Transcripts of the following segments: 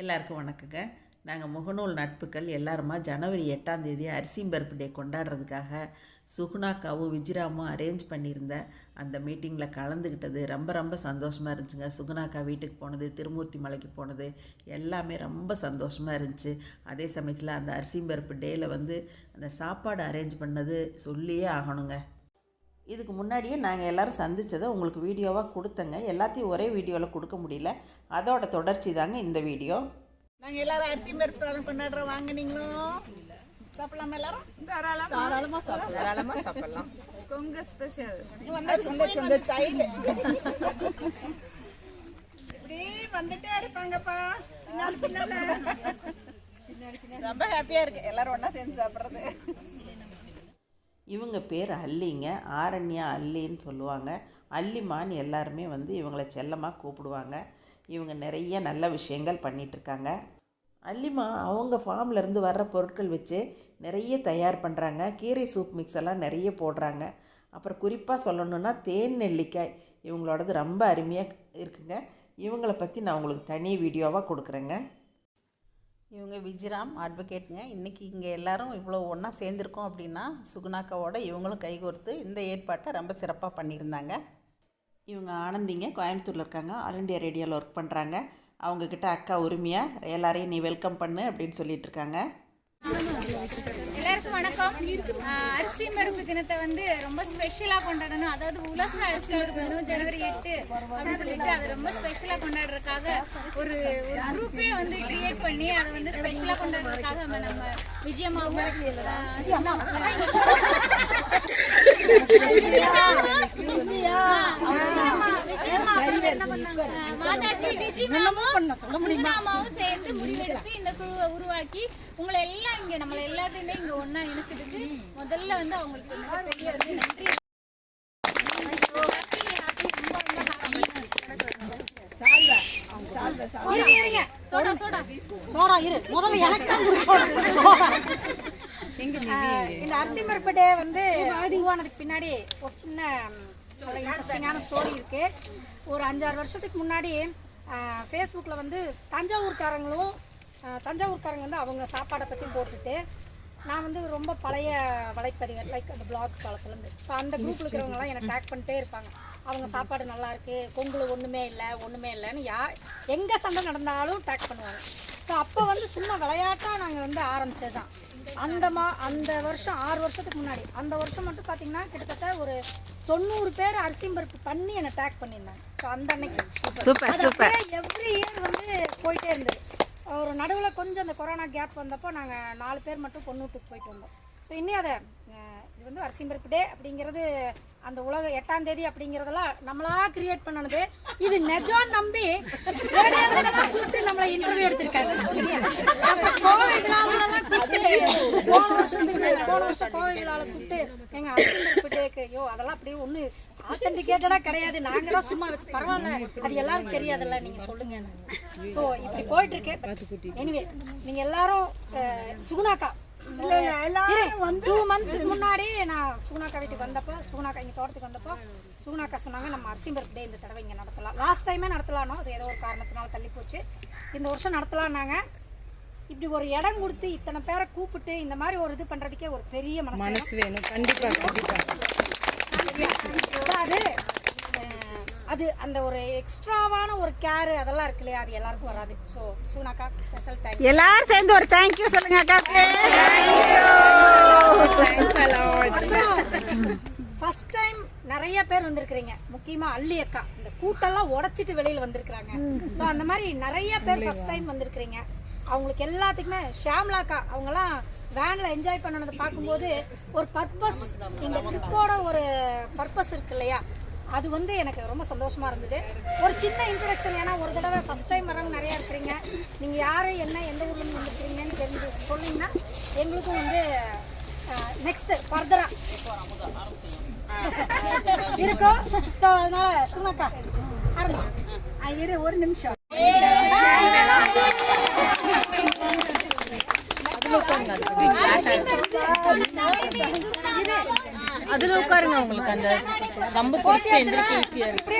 எல்லாருக்கும் வணக்கங்க. நாங்கள் முகநூல் நட்புகள் எல்லாருமா ஜனவரி எட்டாம் தேதி அரிசிம்பருப்பு டே கொண்டாடுறதுக்காக சுகுணாக்காவும் விஜிராமும் அரேஞ்ச் பண்ணியிருந்த அந்த மீட்டிங்கில் கலந்துக்கிட்டது ரொம்ப ரொம்ப சந்தோஷமாக இருந்துச்சுங்க. சுகுணாக்கா வீட்டுக்கு போனது திருமூர்த்தி மலைக்கு போனது எல்லாமே ரொம்ப சந்தோஷமாக இருந்துச்சு. அதே சமயத்தில் அந்த அரிசிம்பருப்பு டேயில் வந்து அந்த சாப்பாடு அரேஞ்ச் பண்ணது சொல்லியே ஆகணுங்க. இதுக்கு முன்னாடியே நாங்கள் எல்லோரும் சந்தித்ததை உங்களுக்கு வீடியோவாக கொடுத்தங்க. எல்லாத்தையும் ஒரே வீடியோவில் கொடுக்க முடியல. அதோட தொடர்ச்சி தாங்க இந்த வீடியோ. நாங்க எல்லாரும் அரிசி பருப்பு சாதம் கொண்டாடுறோம் வாங்க நீங்களும் சாப்பிடலாமா எல்லாரும்? தாராளமா. தாராளமா சாப்பிடலாம். கொங்கு ஸ்பெஷல் வந்தாச்சு வந்தாச்சு வந்தாச்சு தையில இப்படி வந்துட்டே இருப்பாங்கப்பா. பின்னால பின்னால. ரொம்ப ஹாப்பியா இருக்கு. எல்லாரும் ஒண்ணா சேர்ந்து சாப்பிடுறது. இவங்க பேர் அல்லிங்க. ஆரண்யா அல்லின்னு சொல்லுவாங்க. அல்லிமான்னு எல்லாருமே வந்து இவங்கள செல்லமாக கூப்பிடுவாங்க. இவங்க நிறைய நல்ல விஷயங்கள் பண்ணிகிட்ருக்காங்க அல்லிமா அவங்க ஃபார்ம்லேருந்து வர்ற பொருட்கள் வச்சு நிறைய தயார் பண்ணுறாங்க கீரை சூப் மிக்ஸ் எல்லாம் நிறைய போடுறாங்க. அப்புறம் குறிப்பாக சொல்லணுன்னா தேன் நெல்லிக்காய் இவங்களோடது ரொம்ப அருமையாக இருக்குங்க. இவங்களை பற்றி நான் உங்களுக்கு தனி வீடியோவாக கொடுக்குறேங்க. இவங்க விஜிராம் அட்வொகேட்டுங்க இன்றைக்கி இங்கே எல்லோரும் இவ்வளோ ஒன்றா சேர்ந்துருக்கோம் அப்படின்னா சுகுணாக்காவோட இவங்களும் கைகோர்த்து இந்த ஏற்பாட்டை ரொம்ப சிறப்பாக பண்ணியிருந்தாங்க. இவங்க ஆனந்திங்க கோயம்புத்தூரில் இருக்காங்க. ஆல் இண்டியா ரேடியோவில் ஒர்க் பண்ணுறாங்க அவங்கக்கிட்ட அக்கா உரிமையாக எல்லாரையும் நீ வெல்கம் பண்ணு அப்படின்னு சொல்லிகிட்ருக்காங்க எல்லாருக்கும் வணக்கம். அரிசி மருப்பு தினத்தை வந்து ரொம்ப ஸ்பெஷலாக கொண்டாடணும். அதாவது உலக அரிசி மருப்பு தினம் ஜனவரி எட்டு அப்படின்னு சொல்லிட்டு அதை ரொம்ப ஸ்பெஷலாக கொண்டாடுறதுக்காக ஒரு ஒரு குரூப்பே வந்து கிரியேட் பண்ணி அதை வந்து ஸ்பெஷலாக கொண்டாடுறதுக்காக நம்ம நம்ம விஜயமாவும் மாதாஜி விஜயமாவும் சுகுணாமாவும் சேர்ந்து முடிவெடுத்து இந்த குழுவை உருவாக்கி உங்களை எல்லாம் இங்க நம்மள எல்லாத்தையுமே இங்க ஒண்ணா இணைச்சிருக்கு முதல்ல வந்து அவங்களுக்கு வந்து நன்றி. இருங்க, இருங்க. Soda soda. சோடா இரு. முதல்ல எனக்கு தான் சோடா. இந்த அரிசி டே வந்து உருவானதுக்கு பின்னாடி ஒரு சின்ன ஒரு இன்ட்ரெஸ்டிங்கான ஸ்டோரி இருக்கு. ஒரு அஞ்சாறு வருஷத்துக்கு முன்னாடி ஃபேஸ்புக்கில் வந்து தஞ்சாவூர்காரங்களும் தஞ்சாவூர்காரங்க வந்து அவங்க சாப்பாடை பற்றி போட்டுட்டு நான் வந்து ரொம்ப பழைய வலைப்பதிவு லைக் அந்த பிளாக் காலத்துலேருந்து ஸோ அந்த குரூப்பில் இருக்கிறவங்கலாம் என்னை டேக் பண்ணிட்டே இருப்பாங்க. அவங்க சாப்பாடு நல்லா இருக்கு கொங்குல ஒன்றுமே இல்லை ஒன்றுமே இல்லைன்னு யார் எங்கே சண்டை நடந்தாலும் டேக் பண்ணுவாங்க. ஸோ அப்போ வந்து சும்மா விளையாட்டாக நாங்கள் வந்து ஆரம்பிச்சது தான் அந்த மா அந்த வருஷம் ஆறு வருஷத்துக்கு முன்னாடி அந்த வருஷம் மட்டும் பார்த்தீங்கன்னா கிட்டத்தட்ட ஒரு தொண்ணூறு பேர் அரிசி பருப்பு பண்ணி என்னை டேக் பண்ணியிருந்தாங்க. ஸோ அந்த அன்னைக்கு. Super super. எவ்ரி இயர் வந்து போயிட்டே இருந்தது. ஒரு நடுவில் கொஞ்சம் அந்த கொரோனா கேப் வந்தப்போ நாங்கள் நாலு பேர் மட்டும் பொண்ணூத்துக்கு போயிட்டு வந்தோம். ஸோ இன்னி அதை இது வந்து அரிசி பருப்பு டே அப்படிங்கிறது அந்த உலக எட்டாம் தேதி அப்படிங்கிறதெல்லாம் நம்மளா கிரியேட் பண்ணனது. இது நிஜம் நம்பி கூப்பிட்டு நம்மளை இன்டர்வியூ எடுத்திருக்காங்க. அப்ப கோவை விழாவிலலாம் கூப்பிட்டு போன வருஷத்துக்கு போன வருஷம் கோவை விழாவில் கூப்பிட்டு எங்க அரிசி பருப்பு டேக்கு ஐயோ அதெல்லாம் அப்படியே ஒன்று ஆத்தென்டிகேட்டடாக கிடையாது. நாங்கள் தான் சும்மா வச்சு பரவாயில்ல அது எல்லாருக்கும் தெரியாதுல்ல நீங்கள் சொல்லுங்க. ஸோ இப்படி போயிட்டு இருக்கு. எனிவே எல்லாரும் அஹ், சுகுணாக்கா டூ மந்த்ஸ்க்கு முன்னாடி நான் சுகுணாக்கா வீட்டுக்கு வந்தப்போ சுகுணாக்கா இங்கே தோட்டத்துக்கு வந்தப்போ சுகுணாக்கா சொன்னாங்க நம்ம அரிசி பருப்பு டே இந்த தடவை இங்கே நடத்தலாம். லாஸ்ட் டைமே நடத்தலானோ அது ஏதோ ஒரு காரணத்தினால தள்ளி போச்சு. இந்த வருஷம் நடத்தலான்னாங்க இப்படி ஒரு இடம் கொடுத்து இத்தனை பேரை கூப்பிட்டு இந்த மாதிரி ஒரு இது பண்ணுறதுக்கே ஒரு பெரிய மனசு வேணும். மனசு வேணும். கண்டிப்பா கண்டிப்பா. அது அது அந்த ஒரு எக்ஸ்ட்ராவான ஒரு கேர் அதெல்லாம் இருக்கு இல்லையா? அது எல்லாருக்கும் வராது. ஸோ சுகுணாக்கா ஸ்பெஷல் தேங்க் எல்லாரும் சேர்ந்து ஒரு தேங்க்யூ சொல்லுங்க அக்காக்கு ஃபர்ஸ்ட் டைம் நிறைய பேர் வந்திருக்கிறீங்க. முக்கியமா அள்ளி அக்கா. இந்த கூட்டெல்லாம் உடைச்சிட்டு வெளியில வந்திருக்கிறாங்க. ஸோ அந்த மாதிரி நிறைய பேர் ஃபர்ஸ்ட் டைம் வந்திருக்கிறீங்க. அவங்களுக்கு எல்லாத்துக்குமே ஷாம்லா அக்கா அவங்கெல்லாம் வேனில் என்ஜாய் பண்ணனதை பார்க்கும்போது ஒரு பர்பஸ் இந்த ட்ரிப்போட ஒரு பர்பஸ் இருக்கு இல்லையா? அது வந்து எனக்கு ரொம்ப சந்தோஷமா இருந்தது ஒரு சின்ன இன்ட்ரடக்ஷன் ஏன்னா ஒரு தடவை ஃபர்ஸ்ட் டைம் வரவங்க நிறைய இருக்கிறீங்க நீங்க யாரு என்ன எந்த ஊர்ல இருந்து வந்திருக்கிறீங்கன்னு தெரிஞ்சு சொன்னீங்கன்னா எங்களுக்கும் வந்து நெக்ஸ்ட் ஃபர்தரா இருக்கும் ஸோ அதனால சுனக்கா ஆரம்பி இரு ஒரு நிமிஷம் அதுல அதுல உட்காருங்க உங்களுக்கு அந்த ரொம்ப பிடிச்ச எந்திரிக்க ஈஸியா இருக்கு.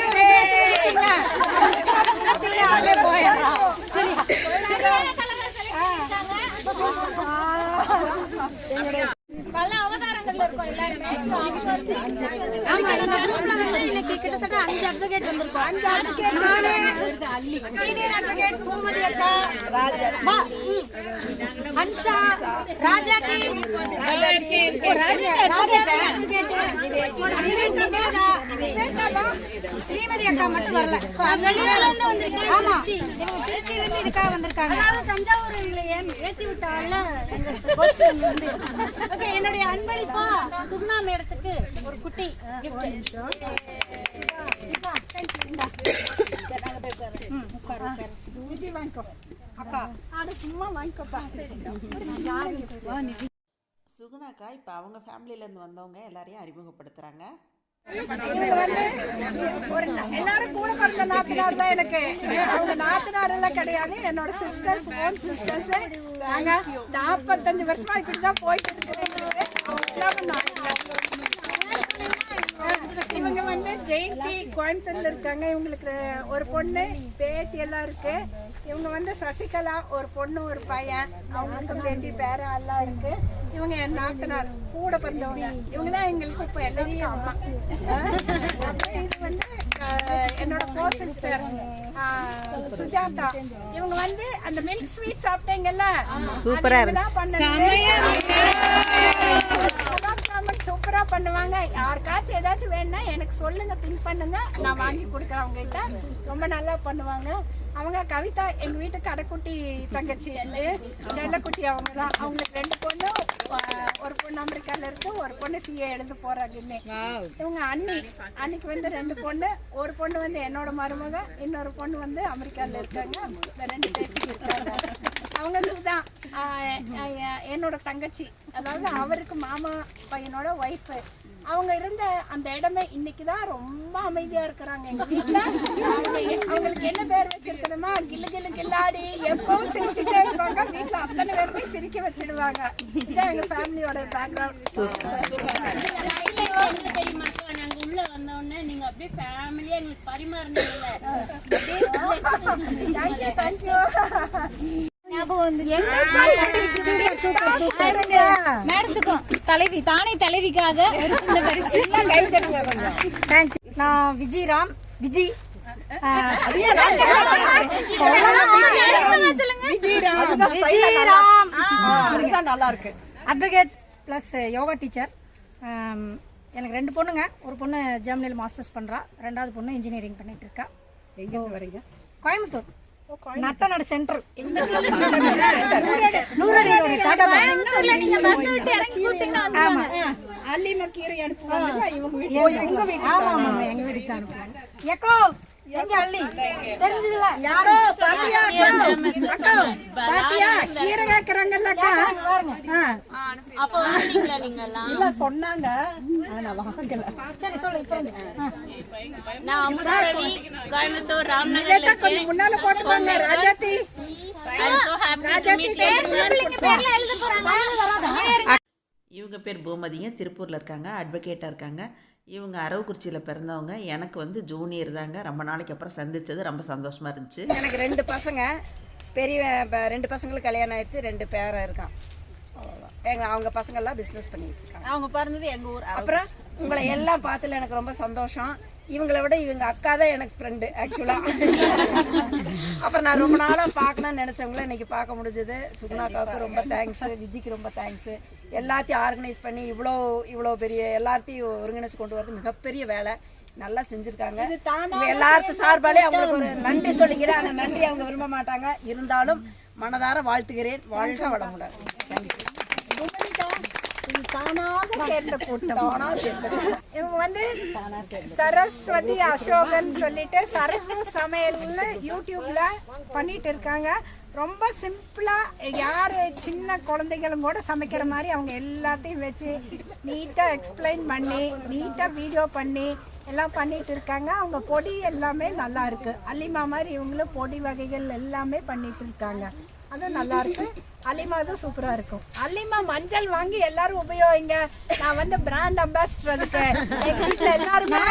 கிட்டத்தட்ட அஞ்சு அட்வொகேட் வந்திருக்கோம். அஞ்சு அட்வொகேட் அட்வொகேட் பூமதி அக்கா. ராஜா. ராஜா ராஜாத்தி advocate. நிவேதா. ஸ்ரீமதி அக்கா மட்டும் வரல. So, ஆமா இவங்க திருச்சியில இருந்து இதுக்காக வந்திருக்காங்க தஞ்சாவூர் ஏற்றி விட்டால என்னுடைய அன்பளிப்பா சுகுணா மேடத்துக்கு ஒரு குட்டி gift. வாங்கிக்கோ அக்கா சும்மா வாங்கிக்கோப்பா சுகுணாக்கா இப்போ அவங்க ஃபேமிலியிலேருந்து வந்தவங்க எல்லாரையும் அறிமுகப்படுத்துகிறாங்க வந்து ஒரு எல்லாரும் கூட பிறந்த நாத்தனார் தான் எனக்கு அவங்க நாத்தனார் எல்லாம் கிடையாது என்னோட சிஸ்டர்ஸ் ஓன் சிஸ்டர்ஸ் நாங்க நாற்பத்தஞ்சு வருஷமா இப்படிதான் போயிட்டு இருக்கிறேன் இவங்க வந்து ஜெயந்தி கோயம்புத்தூர்ல இருக்காங்க. இவங்களுக்கு ஒரு பொண்ணு பேத்தி எல்லாம் இருக்கு. இவங்க வந்து சசிகலா ஒரு பொண்ணு ஒரு பையன். அவங்களுக்கும் பேத்தி பேர எல்லாம் இருக்கு. இவங்க என் நாத்தனார் கூட பிறந்தவங்க. இவங்க தான் எங்களுக்கு இப்போ எல்லாத்துக்கும் அம்மா. இது வந்து என்னோட கோ சிஸ்டர் சுஜாதா. இவங்க வந்து அந்த மில்க் ஸ்வீட் சாப்பிட்டீங்கல்ல? சூப்பரா சூப்பரா பண்ணுவாங்க. யாருக்காச்சும் ஏதாச்சும் வேணும்னா எனக்கு சொல்லுங்க பின் பண்ணுங்க. நான் வாங்கி கொடுக்குறேன் அவங்க கிட்ட ரொம்ப நல்லா பண்ணுவாங்க. அவங்க கவிதா எங்க வீட்டு கடைக்குட்டி தங்கச்சி செல்லக்குட்டி அவங்க தான். அவங்களுக்கு ரெண்டு பொண்ணு அஹ், ஒரு பொண்ணு அமெரிக்கால இருக்கு ஒரு பொண்ணு சிஏ எழுந்து போறாங்க இவங்க அண்ணி அன்னைக்கு வந்து ரெண்டு பொண்ணு. ஒரு பொண்ணு வந்து என்னோட மருமக இன்னொரு பொண்ணு வந்து அமெரிக்கால இருக்காங்க. ரெண்டு பேருக்கு இருக்காங்க. அவங்க சுதா ஆஹ் ஆஹ் என்னோட தங்கச்சி. அதாவது அவருக்கு மாமா பையனோட ஒய்ஃபு அவங்க இருந்த அந்த இடமே இன்னைக்கு தான் ரொம்ப அமைதியா இருக்கிறாங்க எங்க வீட்டுல. அவங்களுக்கு என்ன பேர் வச்சிருக்கணுமா கில்லு கில்லு கில்லாடி. எப்பவும் சிரிச்சுட்டே இருப்பாங்க. வீட்டுல அத்தனை பேருமே சிரிக்க வச்சிடுவாங்க. இதான் எங்க ஃபேமிலியோட பேக்ரவுண்ட் நாங்க உள்ள வந்த உடனே நீங்க அப்படியே ஃபேமிலியா எங்களுக்கு பரிமாறினீங்கல்ல தேங்க்யூ தேங்க்யூ மேடத்துக்கும் தலைவி தானே தலைவிக்காக நான் Vijayram Vijay advocate plus yoga teacher எனக்கு ரெண்டு பொண்ணுங்க. ஒரு பொண்ணு ஜெர்மனியில் மாஸ்டர்ஸ் பண்ணுறா ரெண்டாவது பொண்ணு இன்ஜினியரிங் பண்ணிட்டு இருக்கா. கோயம்புத்தூர். நட்டநாடு சென்டர். நூறடி ரோடு டாடா பாய். கோயம்புத்தூர்ல நீங்க பஸ் விட்டு இறங்கி கூட்டிங்கன்னா வந்துருவாங்க. அல்லிமா கீரை அனுப்புவாங்க. எங்க வீட்டுக்கு அனுப்புவாங்க. எக்கோ எங்க அள்ளி? தெரிஞ்சதுல யாரோ? பாத்தியா அக்கா? அக்கா பாத்தியா? கீரை கேக்குறாங்கல்ல அக்கா? ஆ. அப்ப வாங்கினீங்களா நீங்க எல்லாம் இல்ல சொன்னாங்க. வாங்கல. சரி சொல்லு. நான் அமுதாவளி கோயம்புத்தூர் ராம்நகர்ல அக்கா கொஞ்சம் முன்னால போட்டுக்கோங்க ராஜாத்தி. பேர்ல எழுத போறாங்க. இவங்க பேர் பூமதிங்க திருப்பூரில் இருக்காங்க அட்வொகேட்டாக இருக்காங்க. இவங்க அரவக்குறிச்சியில் பிறந்தவங்க. எனக்கு வந்து ஜூனியர் தாங்க. ரொம்ப நாளைக்கு அப்புறம் சந்திச்சது. ரொம்ப சந்தோஷமாக இருந்துச்சு. எனக்கு ரெண்டு பசங்க. பெரிய ரெண்டு பசங்களுக்கு கல்யாணம் ஆயிடுச்சு. ரெண்டு பேரை இருக்கான். அவ்வளோதான் எங்க அவங்க பசங்க எல்லாம் பிஸ்னஸ் பண்ணிட்டு இருக்காங்க. அவங்க பிறந்தது எங்க ஊர் அப்புறம் உங்களை எல்லாம் பார்த்ததுல எனக்கு ரொம்ப சந்தோஷம். இவங்களை விட இவங்க அக்கா தான் எனக்கு ஃப்ரெண்டு ஆக்சுவலாக அப்புறம் நான் ரொம்ப நாளாக பார்க்கணும்னு நினச்சவங்கள இன்னைக்கு பார்க்க முடிஞ்சது. சுகுணாக்காவுக்கு ரொம்ப தேங்க்ஸ் விஜிக்கு ரொம்ப தேங்க்ஸ் எல்லாத்தையும் ஆர்கனைஸ் பண்ணி இவ்வளோ இவ்வளோ பெரிய எல்லாத்தையும் ஒருங்கிணைச்சு கொண்டு வரது மிகப்பெரிய வேலை. நல்லா செஞ்சுருக்காங்க. எல்லாருக்கும் சார்பாலே அவங்களுக்கு ஒரு நன்றி சொல்லிக்கிறேன். அந்த நன்றி அவங்க விரும்ப மாட்டாங்க. இருந்தாலும் மனதார வாழ்த்துகிறேன். வாழ்க வளமுடன். தேங்க்யூ தானாக சேர்ந்த கூட்டம். இவங்க வந்து சரஸ்வதி அசோகன் சொல்லிட்டு சரசு சமையல்னு யூடியூப்ல பண்ணிட்டு இருக்காங்க. ரொம்ப சிம்பிளா யாரு சின்ன குழந்தைகளும் கூட சமைக்கிற மாதிரி அவங்க எல்லாத்தையும் வச்சு நீட்டா எக்ஸ்பிளைன் பண்ணி நீட்டா வீடியோ பண்ணி எல்லாம் பண்ணிட்டு இருக்காங்க. அவங்க பொடி எல்லாமே நல்லா இருக்கு. அல்லிமா மாதிரி இவங்களும் பொடி வகைகள் எல்லாமே பண்ணிட்டு இருக்காங்க. அது நல்லா இருக்கு. அலிமா தான் சூப்பரா இருக்கும். அலிமா மஞ்சள் வாங்கி எல்லாரும் உபயோகிங்க. நான் வந்து பிராண்ட் அம்பாசிடர் வீட்டுல எல்லாருமே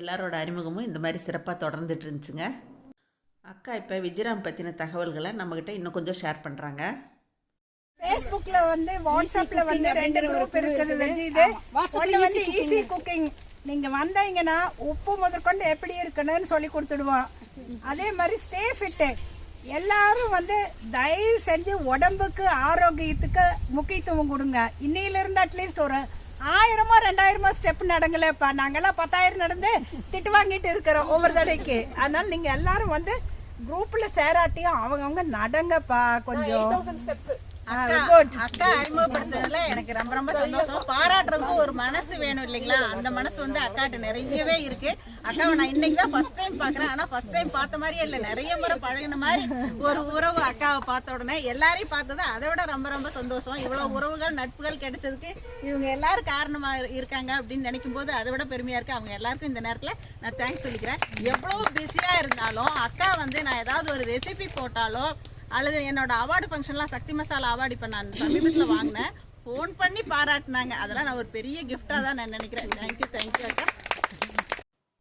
எல்லாரோட அறிமுகமும் இந்த மாதிரி சிறப்பாக தொடர்ந்துட்டு இருந்துச்சுங்க. அக்கா இப்போ விஜயராம் பற்றின தகவல்களை நம்மக்கிட்ட இன்னும் கொஞ்சம் ஷேர் பண்ணுறாங்க ஃபேஸ்புக்ல வந்து வாட்ஸ்அப்ல வந்து ரெண்டு குரூப் இருக்குது வெஜ் இது. ஒன்று வந்து ஈஸி குக்கிங் நீங்க வந்தீங்கன்னா உப்பு முதற்கொண்டு எப்படி இருக்கணும்னு சொல்லி கொடுத்துடுவோம். அதே மாதிரி ஸ்டே ஃபிட்டு எல்லாரும் வந்து தயவு செஞ்சு உடம்புக்கு ஆரோக்கியத்துக்கு முக்கியத்துவம் கொடுங்க. இன்னையிலிருந்து அட்லீஸ்ட் ஒரு ஆயிரமோ ரெண்டாயிரமோ ஸ்டெப் நடங்கலப்பா நாங்கெல்லாம் பத்தாயிரம் நடந்து திட்டு வாங்கிட்டு இருக்கிறோம் ஒவ்வொரு தடைக்கு. அதனால நீங்க எல்லாரும் வந்து குரூப்ல சேராட்டியும் அவங்கவுங்க நடங்கப்பா கொஞ்சம். அக்கா அறிமுகப்படுத்துறதுல எனக்கு ரொம்ப ரொம்ப சந்தோஷம். பாராட்டுறதுக்கு ஒரு மனசு வேணும் இல்லைங்களா? அந்த மனசு வந்து அக்காட்ட நிறையவே இருக்கு. அக்காவை நான் இன்னைக்கு தான் ஃபர்ஸ்ட் டைம் பாக்குறேன். ஆனா ஃபர்ஸ்ட் டைம் பார்த்த மாதிரியே இல்ல. நிறைய முறை பழகின மாதிரி ஒரு உறவு அக்காவை பார்த்த உடனே எல்லாரையும் பார்த்தது அதை விட ரொம்ப ரொம்ப சந்தோஷம். இவ்வளவு உறவுகள் நட்புகள் கிடைச்சதுக்கு இவங்க எல்லாரும் காரணமா இருக்காங்க அப்படின்னு நினைக்கும் போது அதை விட பெருமையா இருக்கு. அவங்க எல்லாருக்கும் இந்த நேரத்துல நான் தேங்க்ஸ் சொல்லிக்கிறேன். எவ்வளவு பிஸியா இருந்தாலும் அக்கா வந்து நான் ஏதாவது ஒரு ரெசிபி போட்டாலோ அல்லது என்னோட அவார்டு ஃபங்க்ஷன்லாம் சக்தி மசாலா அவார்டு இப்போ நான் சமீபத்தில் வாங்கினேன். ஃபோன் பண்ணி பாராட்டினாங்க. அதெல்லாம் நான் ஒரு பெரிய கிஃப்டாக தான் நான் நினைக்கிறேன். தேங்க்யூ தேங்க்யூ அக்கா.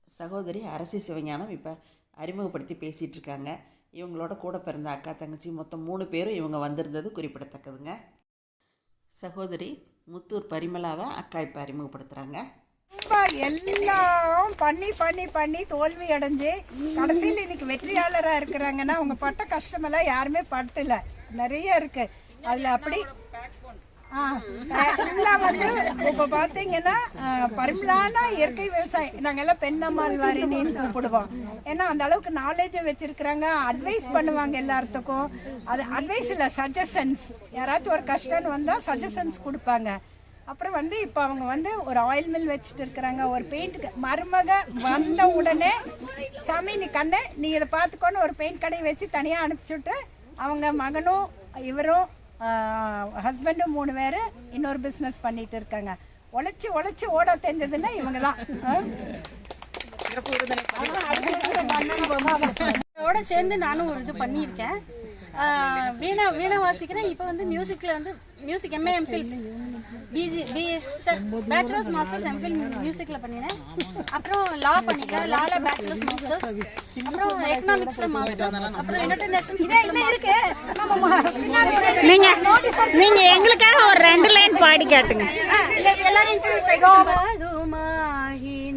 சகோதரி அரசி சிவஞானம் இப்போ அறிமுகப்படுத்தி பேசிகிட்டு இருக்காங்க. இவங்களோட கூட பிறந்த அக்கா தங்கச்சி மொத்தம் மூணு பேரும் இவங்க வந்திருந்தது குறிப்பிடத்தக்கதுங்க. சகோதரி முத்தூர் பரிமளாவை அக்கா இப்போ அறிமுகப்படுத்துகிறாங்க எல்லாம் பண்ணி பண்ணி பண்ணி தோல்வி அடைஞ்சு கடைசியில் இன்னைக்கு வெற்றியாளராக இருக்கிறாங்கன்னா அவங்க பட்ட கஷ்டமெல்லாம் யாருமே பட்டல நிறைய இருக்கு. அதில் அப்படி ஆ, எல்லாம் வந்து இப்போ பார்த்தீங்கன்னா பரிமளான இயற்கை விவசாயம் நாங்கள் எல்லாம் பெண்ணம்மாள் வாரின்னு கூப்பிடுவோம் ஏன்னா அந்த அளவுக்கு நாலேஜை வச்சிருக்கிறாங்க. அட்வைஸ் பண்ணுவாங்க எல்லாத்துக்கும் அது அட்வைஸ் இல்லை சஜஷன்ஸ் யாராச்சும் ஒரு கஷ்டம்னு வந்தால் சஜஷன்ஸ் கொடுப்பாங்க. அப்புறம் வந்து இப்போ அவங்க வந்து ஒரு ஆயில் மில் வச்சுட்டு இருக்கிறாங்க. ஒரு பெயிண்ட் மருமக வந்த உடனே சாமி நீ கண்ட நீ இதை பார்த்துக்கோன்னு ஒரு பெயிண்ட் கடையை வச்சு தனியாக அனுப்பிச்சுட்டு அவங்க மகனும் இவரும் ஹஸ்பண்டும் மூணு பேர் இன்னொரு பிஸ்னஸ் பண்ணிட்டு இருக்காங்க. உழைச்சி உழைச்சி ஓட தெரிஞ்சதுன்னா இவங்க தான் இதோட சேர்ந்து நானும் ஒரு இது பண்ணியிருக்கேன். வீணா வீணா வாசிக்கிறேன். இப்போ வந்து மியூசிக்கில் வந்து music MA MPhil PG B bachelors masters MPhil மியூசிக்கில் பண்ணினேன். அப்புறம் லா பண்ணிக்கிறேன் லால பேச்சுலர்ஸ் மாஸ்டர்ஸ் அப்புறம் எக்கனாமிக்ஸில் மாஸ்டர்ஸ் அப்புறம் இன்டர்நேஷனல் இன்னும் இருக்கு நீங்க நீங்க எங்களுக்காக ஒரு ரெண்டு லைன் பாடி காட்டுங்க.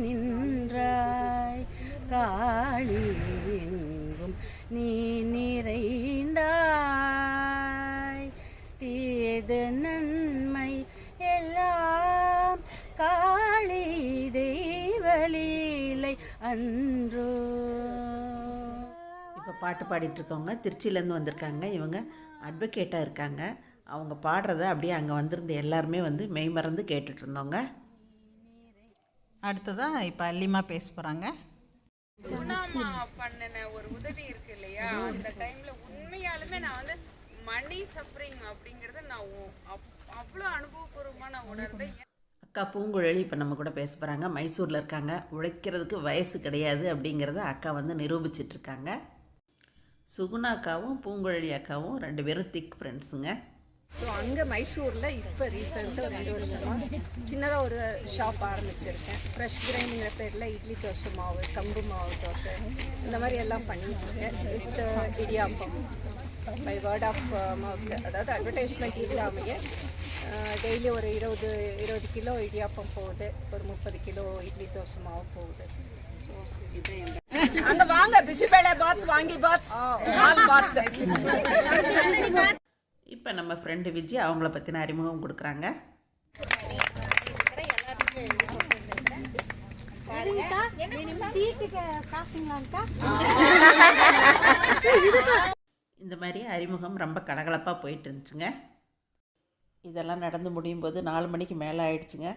நின்றாய் காளி அன்றோ. இப்போ பாட்டு பாடிட்டு இருக்கவங்க திருச்சியிலேருந்து வந்திருக்காங்க. இவங்க அட்வொகேட்டாக இருக்காங்க. அவங்க பாடுறத அப்படியே அங்கே வந்திருந்த எல்லாருமே வந்து மெய் மறந்து கேட்டுட்டு இருந்தோங்க அடுத்ததான் இப்போ அல்லிமா பேச போகிறாங்க சுனாமா பண்ணின ஒரு உதவி இருக்கு இல்லையா? அந்த டைம்ல உண்மையாலுமே நான் வந்து மணி சஃபரிங் அப்படிங்கறத நான் அவ்வளோ அனுபவபூர்வமா நான் உணர்ந்தேன். அக்கா பூங்குழலி இப்போ நம்ம கூட பேச போகிறாங்க மைசூரில் இருக்காங்க. உழைக்கிறதுக்கு வயசு கிடையாது அப்படிங்கிறத அக்கா வந்து நிரூபிச்சிட்டு இருக்காங்க. சுகுணா அக்காவும் பூங்குழலி அக்காவும் ரெண்டு பேரும் திக் ஃப்ரெண்ட்ஸுங்க ஸோ அங்கே மைசூரில் இப்போ ரீசெண்டாக ரெண்டு வருஷமாக சின்னதாக ஒரு ஷாப் ஆரம்பிச்சிருக்கேன். ஃப்ரெஷ் கிரைனிங்கிற பேரில் இட்லி தோசை மாவு கம்பு மாவு தோசை இந்த மாதிரி எல்லாம் பண்ணிட்டுருக்கேன் with idiyappam. By word of mouth அதாவது அட்வர்டைஸ்மெண்ட் இல்லாமையே டெய்லி ஒரு இருபது இருபது கிலோ இடியாப்பம் போகுது. ஒரு முப்பது கிலோ இட்லி தோசை மாவு போகுது. அங்கே வாங்க பிசுபேளை பாத் வாங்கி பாத் பாத் இப்போ நம்ம ஃப்ரெண்டு விஜய் அவங்கள பற்றின அறிமுகம் கொடுக்குறாங்க. சீட்டுக்கு காசுங்களாக்கா இந்த மாதிரி அறிமுகம் ரொம்ப கலகலப்பாக போயிட்டு இருந்துச்சுங்க இதெல்லாம் நடந்து முடியும் போது நாலு மணிக்கு மேலே ஆயிடுச்சுங்க.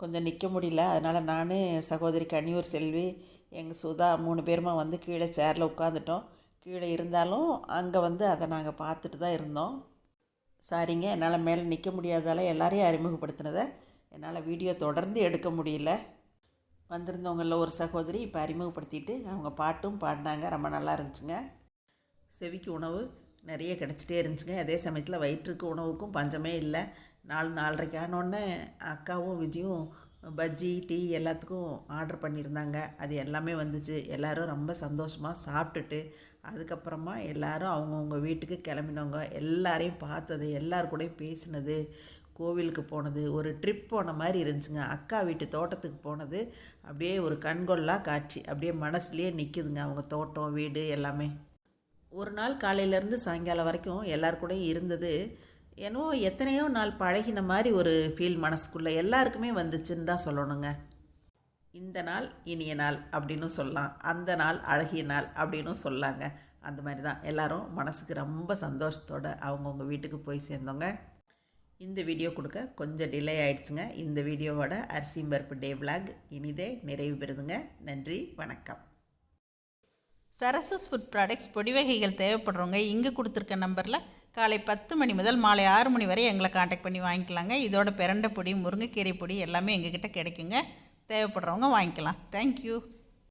கொஞ்சம் நிற்க முடியல. அதனால் நான் சகோதரி கனியூர் செல்வி எங்கள் சுதா மூணு பேருமா வந்து கீழே சேரில் உட்காந்துட்டோம். கீழே இருந்தாலும் அங்கே வந்து அதை நாங்கள் பார்த்துட்டு தான் இருந்தோம். சாரிங்க என்னால் மேலே நிற்க முடியாதால எல்லாரையும் அறிமுகப்படுத்தினதை என்னால் வீடியோ தொடர்ந்து எடுக்க முடியல. வந்திருந்தவங்களில் ஒரு சகோதரி இப்போ அறிமுகப்படுத்திட்டு அவங்க பாட்டும் பாடினாங்க. ரொம்ப நல்லா இருந்துச்சுங்க. செவிக்கு உணவு நிறைய கிடச்சிட்டே இருந்துச்சுங்க. அதே சமயத்தில் வயிற்றுக்கு உணவுக்கும் பஞ்சமே இல்லை. நாலு நாலரைக்கு ஆனோடனே அக்காவும் விஜயும் பஜ்ஜி டீ எல்லாத்துக்கும் ஆர்டர் பண்ணியிருந்தாங்க. அது எல்லாமே வந்துச்சு. எல்லோரும் ரொம்ப சந்தோஷமாக சாப்பிட்டுட்டு அதுக்கப்புறமா எல்லோரும் அவங்கவுங்க வீட்டுக்கு கிளம்பினவங்க எல்லாரையும் பார்த்தது எல்லார் கூடயும் பேசினது கோவிலுக்கு போனது ஒரு ட்ரிப் போன மாதிரி இருந்துச்சுங்க. அக்கா வீட்டு தோட்டத்துக்கு போனது. அப்படியே ஒரு கண்கொள்ளா காட்சி. அப்படியே மனசுலேயே நிற்குதுங்க அவங்க தோட்டம் வீடு எல்லாமே. ஒரு நாள் காலையிலேருந்து சாயங்காலம் வரைக்கும் எல்லார் கூடயும் இருந்தது. ஏன்னோ எத்தனையோ நாள் பழகின மாதிரி ஒரு ஃபீல் மனசுக்குள்ளே எல்லாருக்குமே வந்துச்சுன்னு தான் சொல்லணுங்க. இந்த நாள் இனிய நாள் அப்படின்னு சொல்லலாம். அந்த நாள் அழகிய நாள் அப்படின்னும் சொல்லாங்க. அந்த மாதிரி தான் எல்லாரும் மனசுக்கு ரொம்ப சந்தோஷத்தோடு அவங்கவுங்க வீட்டுக்கு போய் சேர்ந்தோங்க. இந்த வீடியோ கொடுக்க கொஞ்சம் டிலே ஆயிடுச்சுங்க. இந்த வீடியோவோட அரிசி பருப்பு டே விளாக் இனிதே நிறைவு பெறுதுங்க. நன்றி வணக்கம். சரசஸ் ஃபுட் ப்ராடக்ட்ஸ் பொடி வகைகள் தேவைப்படுறவங்க இங்கே கொடுத்துருக்க நம்பரில் காலை பத்து மணி முதல் மாலை ஆறு மணி வரை எங்களை காண்டாக்ட் பண்ணி வாங்கிக்கலாங்க. இதோட பிரண்டை பொடி முருங்கைக்கீரை பொடி எல்லாமே எங்ககிட்ட கிடைக்குங்க. தேவைப்படுறவங்க வாங்கிக்கலாம். தேங்க்யூ